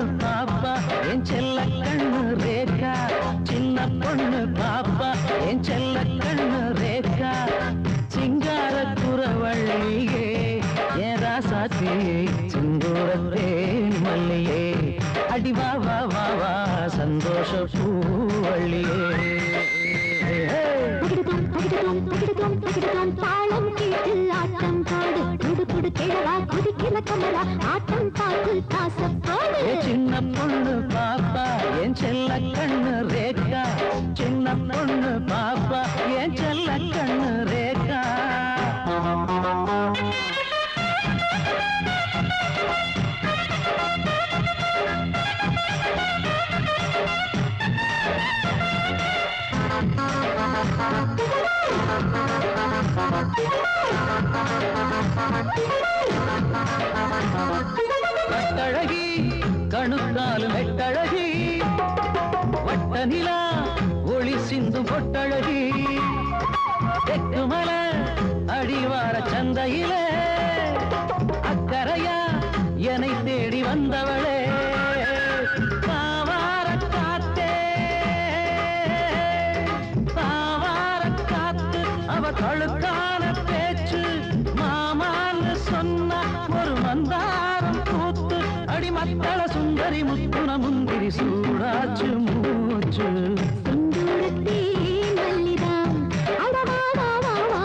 பாப்பா என் செல்ல கண்ணு ரேகா. சின்ன பொண்ணு பாப்பா என் செல்ல கண்ணு ரேகா. சிங்கார குறவள்ளியே என் ராசாத்தி சிங்கூரத்தே மல்லியே. அடி வா வா வா வா சந்தோஷ பூவள்ளியே. ஆட்டம் கிழவா குதிக்கிற கமலா ஆட்டம் பார்த்து காசப்போடு சின்ன பொண்ணு பாப்பா என் செல்ல கண்ணு கட்டழகி கணுக்காலும் வெட்டழகி வட்ட நிலா ஒளி சிந்து பொட்டழகி தெற்கு மலை அடிவார சந்தையிலே சுந்தரி முத்துன முந்திரி சூடாச்சு மூச்சு. செந்தூரத்தே மல்லிதான் அடவா வா வா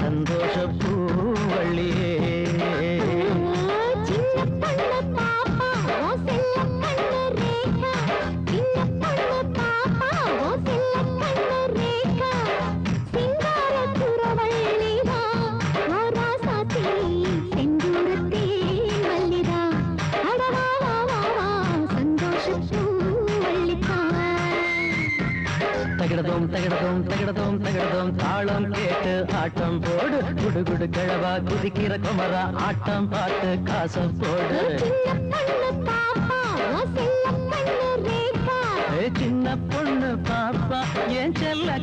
சந்தோஷ பூவள்ளியே தகிடதோம் தகிடதோம் தகிடதோம் தகிடதோம். தாளம் கேட்டு ஆட்டம் போடு. குடு குடு கிழவா குதிக்கிற குமரா ஆட்டம் பார்த்து காசம் போடு. சின்ன பொண்ணு பாப்பா என் செல்ல